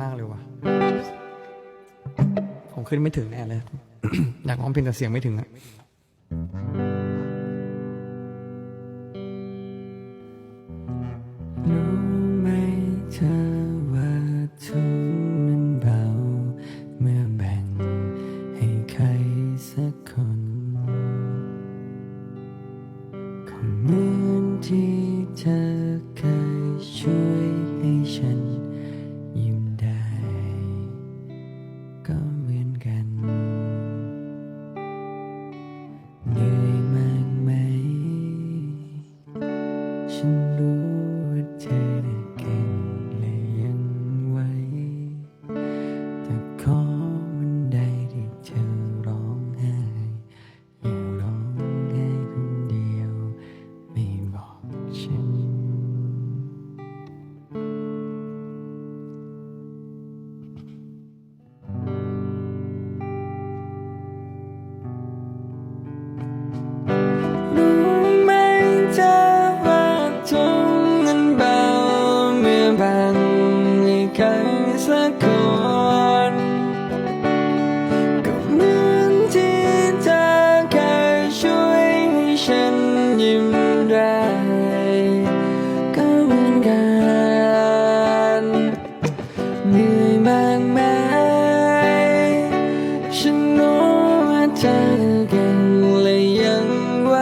มากเลยว่ะ ผมขึ้นไม่ถึงแน่เลย อยากร้องเพลงแต่เสียงไม่ถึงอะ ก็เหมือนที่เธอเคยช่วยให้ฉันยิ้มได้ก็เหมือนกันเหนื่อยมากไหมฉันรู้ว่าเธอเก่งและยังไหว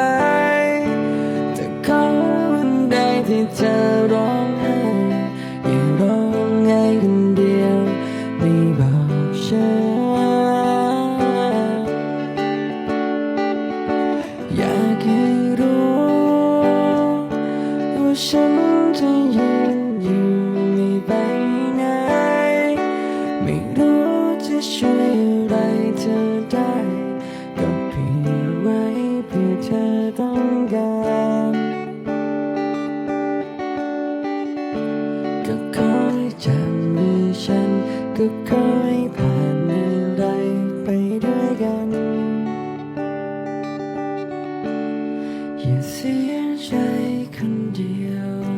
แต่ขอวันใดที่เธอร้องไห้ เธอองการก็คอยฉัน ก็คอยผ่านอะไรไปด้วยกัน อย่าเสียใจคนเดียว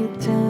take time.